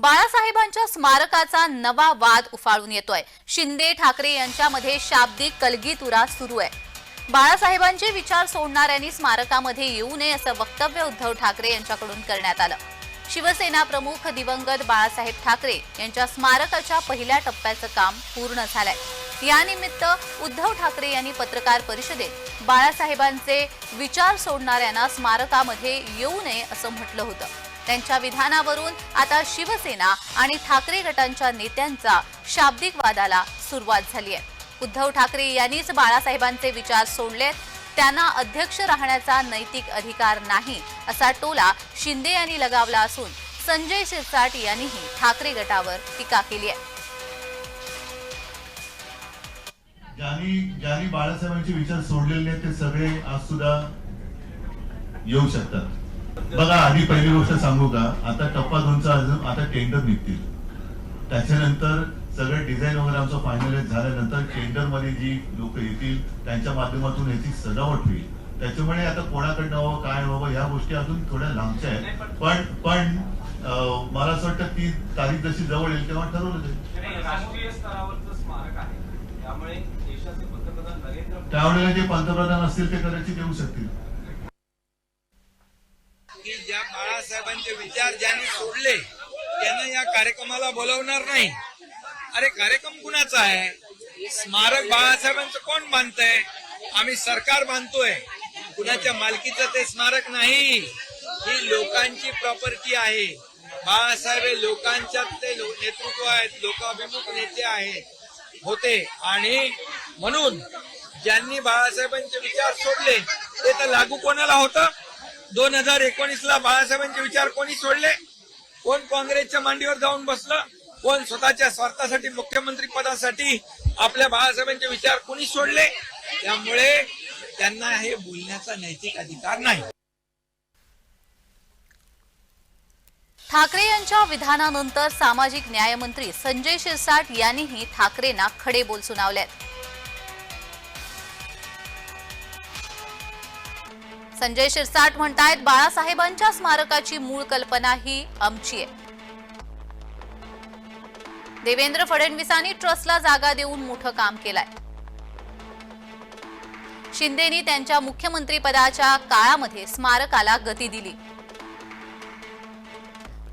बाळासाहेबांच्या स्मारकाचा नवा वाद उफाळून येतोय. शिंदे ठाकरे यांच्यामध्ये शाब्दिक कलगीतुरा सुरू आहे. बाळासाहेबांचे विचार सोडणाऱ्यांनी स्मारकामध्ये येऊ नये असं वक्तव्य उद्धव ठाकरे यांच्याकडून करण्यात आलं. शिवसेना प्रमुख दिवंगत बाळासाहेब ठाकरे यांच्या स्मारकाच्या पहिल्या टप्प्याचं काम पूर्ण झालंय. यानिमित्त उद्धव ठाकरे यांनी पत्रकार परिषदेत बाळासाहेबांचे विचार सोडणाऱ्यांना स्मारकामध्ये येऊ नये असं म्हटलं होतं. त्यांच्या विधानावरून आता शिवसेना आणि ठाकरे गटांच्या नेत्यांचा शाब्दिक वादाला सुरुवात झाली आहे. उद्धव ठाकरे यांनीच बाळासाहेबांचे विचार सोडलेत. त्यांना अध्यक्ष राहण्याचा नैतिक अधिकार नाही असा टोला शिंदे यांनी लगावला असून संजय शिरसाट यांनीही ठाकरे गटावर टीका केली आहे. ज्यांनी ज्यांनी बाळासाहेबांचे विचार सोडलेले आहेत ते सगळे आज सुद्धा येऊ शकतात. बघा आधी पहिली गोष्ट सांगू का? आता टप्पा दोनचा अजून आता टेंडर निघतील. त्याच्यानंतर सगळं डिझाईन वगैरे आमचं फायनलाइज झाल्यानंतर टेंडरमध्ये जी लोक येतील त्यांच्या माध्यमातून याची सजावट होईल. त्याच्यामुळे आता कोणाकडनं व्हावं काय व्हावं ह्या गोष्टी अजून थोड्या लांबच्या आहेत. पण पण मला असं वाटतं ती तारीख जशी जवळ येईल तेव्हा ठरवलं जाईल. नाही, राष्ट्रीय स्तरावरचं स्मारक आहे. त्यामुळे त्यावेळेला जे पंतप्रधान असतील ते कदाचित येऊ शकतील. की ज्या बाळासाहेबांचे विचार ज्यांनी सोडले त्यांना या कार्यक्रमाला बोलवणार नाही. अरे कार्यक्रम कुणाचा आहे? स्मारक बाळासाहेबांचं कोण बांधतंय? आम्ही सरकार बांधतोय. कुणाच्या मालकीचं ते स्मारक नाही. ही लोकांची प्रॉपर्टी आहे. बाळासाहेब हे लोकांच्यात ते नेतृत्व आहेत लोकाभिमुख नेते आहेत होते. आणि म्हणून ज्यांनी बाळासाहेबांचे विचार सोडले ते तर लागू कोणाला होतं? दोन हजार एकोणीस ला बाळासाहेबांचे विचार कोणी सोडले? कोण काँग्रेसच्या मांडीवर जाऊन बसलं? कोण स्वतःच्या स्वार्थासाठी मुख्यमंत्री पदासाठी आपल्या बाळासाहेबांचे विचार कोणी सोडले? त्यामुळे त्यांना हे बोलण्याचा नैतिक अधिकार नाही. ठाकरे यांच्या विधानानंतर सामाजिक न्यायमंत्री संजय शिरसाट यांनीही ठाकरेंना खडे बोल सुनावलेत संजय शिरसाट म्हणतायत बाळासाहेबांच्या स्मारकाची मूळ कल्पना ही आमची आहे. देवेंद्र फडणवीसांनी ट्रस्टला जागा देऊन मोठं काम केलंय. शिंदेनी त्यांच्या मुख्यमंत्रीपदाच्या काळामध्ये स्मारकाला गती दिली.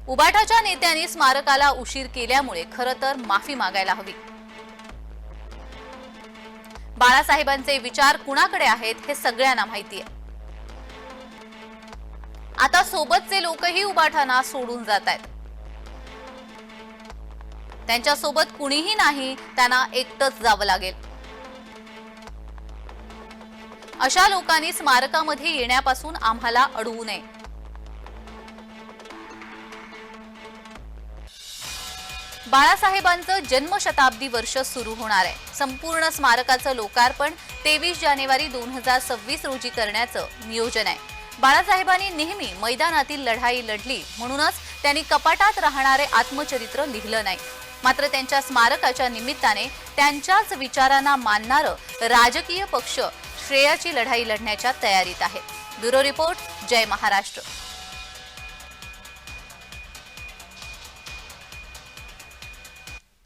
उबाटाच्या नेत्यांनी स्मारकाला उशीर केल्यामुळे खरं तर माफी मागायला हवी. बाळासाहेबांचे विचार कुणाकडे आहेत हे सगळ्यांना माहिती आहे. आता सोबतचे लोकही उबाठाना सोडून जात आहेत. त्यांच्यासोबत कुणीही नाही त्यांना एकटंच जावं लागेल. अशा लोकांनी स्मारकामध्ये येण्यापासून आम्हाला अडवू नये. बाळासाहेबांचं जन्मशताब्दी वर्ष सुरू होणार आहे. संपूर्ण स्मारकाचं लोकार्पण तेवीस जानेवारी दोन हजार सव्वीस रोजी करण्याचं नियोजन आहे. बाळासाहेबांनी नेहमी मैदानातील लढाई लढली म्हणूनच त्यांनी कपाटात राहणारे आत्मचरित्र लिहिलं नाही. मात्र त्यांच्या स्मारकाच्या निमित्ताने त्यांच्याच विचारांना मानणारं राजकीय पक्ष श्रेयाची लढाई लढण्याच्या तयारीत आहेत ब्युरो रिपोर्ट जय महाराष्ट्र.